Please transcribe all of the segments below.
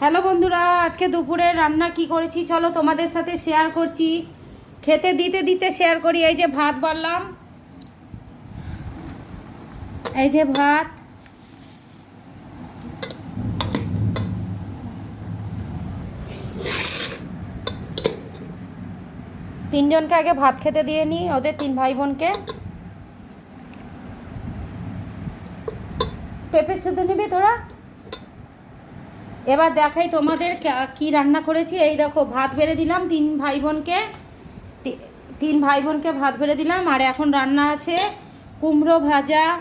Hello বন্ধুরা, আজকে দুপুরে রান্না কি করেছি চলো তোমাদের সাথে শেয়ার করছি। খেতে দিতে দিতে শেয়ার করি, এই যে ভাত বাড়লাম। এই যে ভাত। তিনজনকে আগে ভাত খেতে দিয়ে নিই ওদের তিন ভাই বোনকে পেঁপে শুদ্ধ নিবি তোরা? এবার দেখাই তোমাদের কা- রান্না করেছি। এই দেখো, ভাত বেড়ে দিলাম তিন ভাই বোনকে তিন ভাই বোনকে ভাত বেড়ে দিলাম। আর এখন রান্না আছে কুমড়ো ভাজা,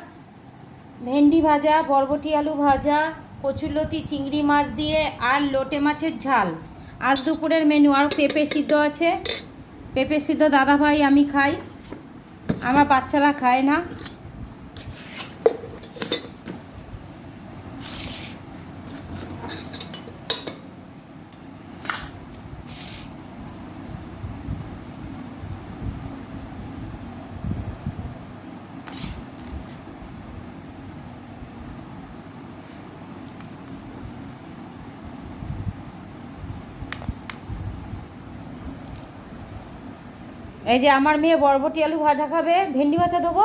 ভেন্ডি ভাজা, বরবটি আলু ভাজা কচুলতি চিংড়ি মাছ দিয়ে, আর লোটে মাছের ঝাল। আজ দুপুরের মেনু, আর পেঁপে সিদ্ধ আছে। পেঁপে সিদ্ধ দাদা ভাই আমি খাই। আমার বাচ্চারা খায় না। এই যে আমার মেয়ে বরবটি আলু ভাজা খাবে, ভেন্ডি ভাজা দেবো।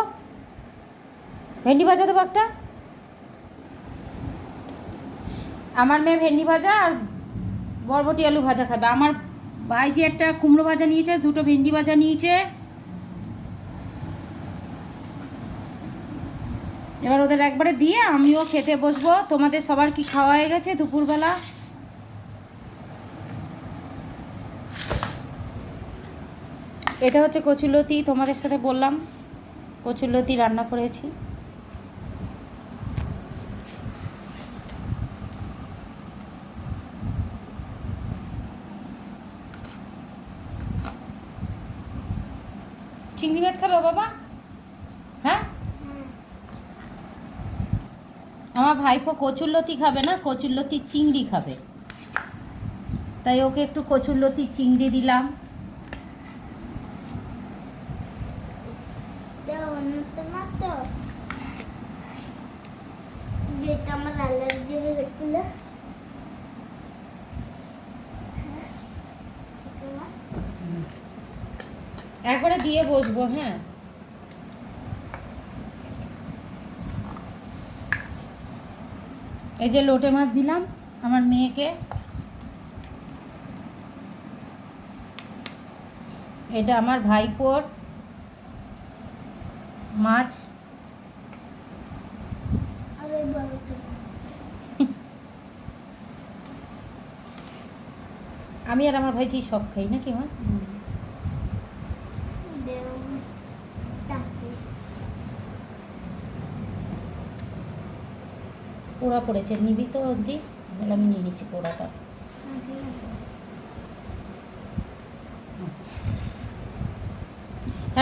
ভেন্ডি ভাজা দেবো একটা? আমার মেয়ে ভেন্ডি ভাজা আর বরবটি আলু ভাজা খাবে। আমার ভাই যে একটা কুমড়ো ভাজা নিয়েছে, দুটো ভেন্ডি ভাজা নিয়েছে। এবার ওদের একবারে দিয়ে আমিও খেতে বসবো। তোমাদের সবার কি খাওয়া হয়ে গেছে দুপুরবেলা? এটা হচ্ছে কচুলতি তোমাদের সাথে বললাম। কচুলতি রান্না করেছি। চিংড়ি মাছ খাবে বাবা? হ্যাঁ? আমার ভাইপো কচুরলতি খাবে না, কচুরলতি চিংড়ি খাবে। তাই ওকে একটু কচুরলতি চিংড়ি দিলাম। একবারে দিয়ে বসবো হ্যাঁ। এই যে লোটে মাছ দিলাম আমার মেয়েকে। এটা আমার ভাইপোর মাছ? আমি আর আমার ভাইজি সব খাই, নাকি মা? পোড়া পড়েছে। নিবি তো দিস তাহলে আমি নিয়ে নিচ্ছি পোড়াটা।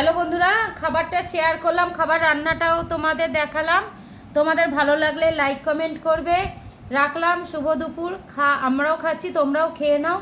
হ্যালো বন্ধুরা, খাবারটা শেয়ার করলাম, খাবার রান্নাটাও তোমাদের দেখালাম। তোমাদের ভালো লাগলে লাইক কমেন্ট করবে। রাখলাম, শুভ দুপুর, খা আমরাও খাচ্ছি, তোমরাও খেয়ে নাও।